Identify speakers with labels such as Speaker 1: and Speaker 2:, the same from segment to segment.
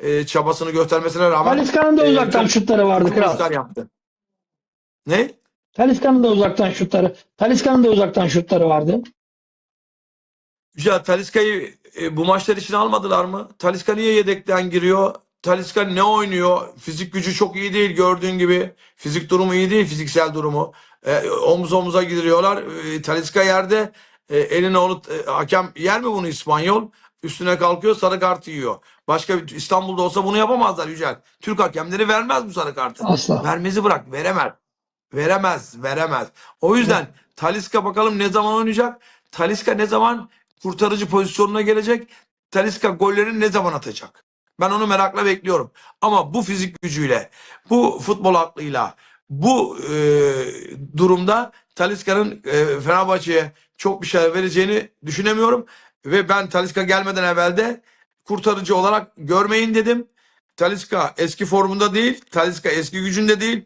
Speaker 1: e, çabasını göstermesine rağmen
Speaker 2: Talisca'nın da
Speaker 1: e,
Speaker 2: uzaktan
Speaker 1: çok
Speaker 2: şutları vardı kral.
Speaker 1: yaptı. Ne?
Speaker 2: Talisca'nın da uzaktan şutları. Talisca'nın da uzaktan şutları vardı.
Speaker 1: Güzel. Taliska'yı e, bu maçlar için almadılar mı? Taliska niye yedekten giriyor? Taliska ne oynuyor? Fizik gücü çok iyi değil gördüğün gibi. Fizik durumu iyi değil, fiziksel durumu. E, omuz omuza gidiliyorlar. E, Taliska yerde e, eline onu e, hakem yer mi bunu İspanyol? Üstüne kalkıyor sarı kart yiyor. Başka bir İstanbul'da olsa bunu yapamazlar Yücel. Türk hakemleri vermez bu sarı kartı.
Speaker 2: Asla.
Speaker 1: Vermezi bırak. Veremez. Veremez. Veremez. O yüzden Taliska bakalım ne zaman oynayacak? Taliska ne zaman kurtarıcı pozisyonuna gelecek? Taliska gollerini ne zaman atacak? Ben onu merakla bekliyorum. Ama bu fizik gücüyle, bu futbol aklıyla, bu e, durumda Taliska'nın e, Fenerbahçe'ye çok bir şey vereceğini düşünemiyorum. Ve ben Taliska gelmeden evvel de kurtarıcı olarak görmeyin dedim. Taliska eski formunda değil, Taliska eski gücünde değil,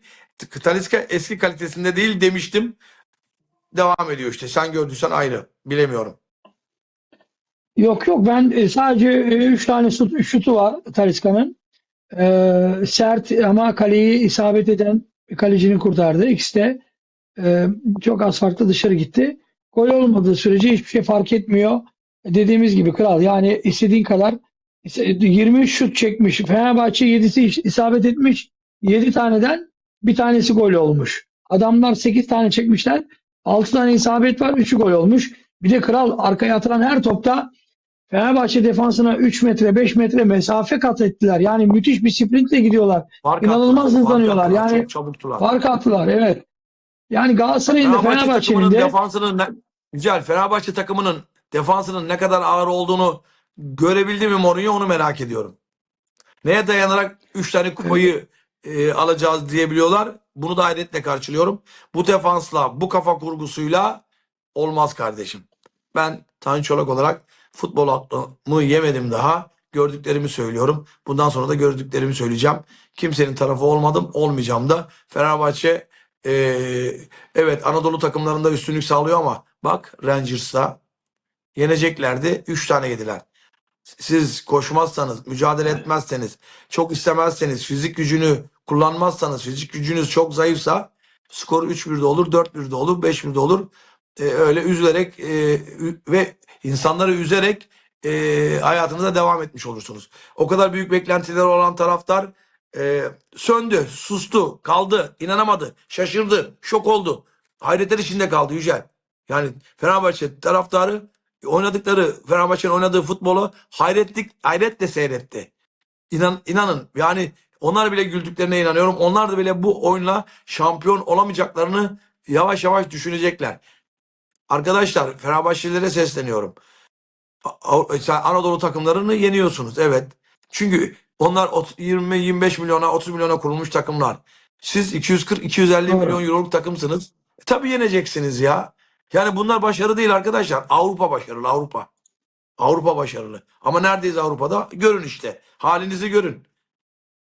Speaker 1: Taliska eski kalitesinde değil demiştim. Devam ediyor işte. Sen gördüysen ayrı. Bilemiyorum.
Speaker 2: Yok yok ben e, sadece 3 tane şut, şutu var Talisca'nın. Ee, sert ama kaleyi isabet eden kalecinin kurtardı. İkisi de e, çok az farklı dışarı gitti. Gol olmadığı sürece hiçbir şey fark etmiyor. Dediğimiz gibi kral yani istediğin kadar 23 şut çekmiş. Fenerbahçe 7'si isabet etmiş. 7 taneden bir tanesi gol olmuş. Adamlar 8 tane çekmişler. 6 tane isabet var. 3'ü gol olmuş. Bir de kral arkaya atılan her topta Fenerbahçe defansına 3 metre 5 metre mesafe kat ettiler. Yani müthiş bir sprintle gidiyorlar.
Speaker 1: Fark
Speaker 2: İnanılmaz
Speaker 1: attılar, fark
Speaker 2: hızlanıyorlar.
Speaker 1: attılar,
Speaker 2: Yani
Speaker 1: çok çabuktular.
Speaker 2: Fark attılar evet. Yani Galatasaray'ın da
Speaker 1: Fenerbahçe
Speaker 2: Fenerbahçe'nin de
Speaker 1: defansının güzel Fenerbahçe takımının defansının ne kadar ağır olduğunu görebildi mi Mourinho onu merak ediyorum. Neye dayanarak 3 tane kupayı e, alacağız diyebiliyorlar. Bunu da hayretle karşılıyorum. Bu defansla, bu kafa kurgusuyla olmaz kardeşim. Ben Tanju Çolak olarak futbol aklımı yemedim daha. Gördüklerimi söylüyorum. Bundan sonra da gördüklerimi söyleyeceğim. Kimsenin tarafı olmadım, olmayacağım da. Fenerbahçe e, evet Anadolu takımlarında üstünlük sağlıyor ama bak Rangers'ta yeneceklerdi. 3 tane yediler. Siz koşmazsanız, mücadele etmezseniz, çok istemezseniz, fizik gücünü kullanmazsanız, fizik gücünüz çok zayıfsa skor 3-1'de olur, 4-1'de olur, 5-1'de olur. E, öyle üzülerek e, ve insanları üzerek e, hayatınıza devam etmiş olursunuz. O kadar büyük beklentileri olan taraftar e, söndü, sustu, kaldı, inanamadı, şaşırdı, şok oldu. Hayretler içinde kaldı Yücel. Yani Fenerbahçe taraftarı oynadıkları Fenerbahçe'nin oynadığı futbolu hayretlik hayretle seyretti. İnan, inanın yani onlar bile güldüklerine inanıyorum. Onlar da bile bu oyunla şampiyon olamayacaklarını yavaş yavaş düşünecekler. Arkadaşlar Fenerbahçelilere sesleniyorum. Anadolu takımlarını yeniyorsunuz. Evet. Çünkü onlar 20-25 milyona 30 milyona kurulmuş takımlar. Siz 240-250
Speaker 2: Doğru.
Speaker 1: milyon euroluk takımsınız. E, tabii yeneceksiniz ya. Yani bunlar başarı değil arkadaşlar. Avrupa başarılı Avrupa. Avrupa başarılı. Ama neredeyiz Avrupa'da? Görün işte. Halinizi görün.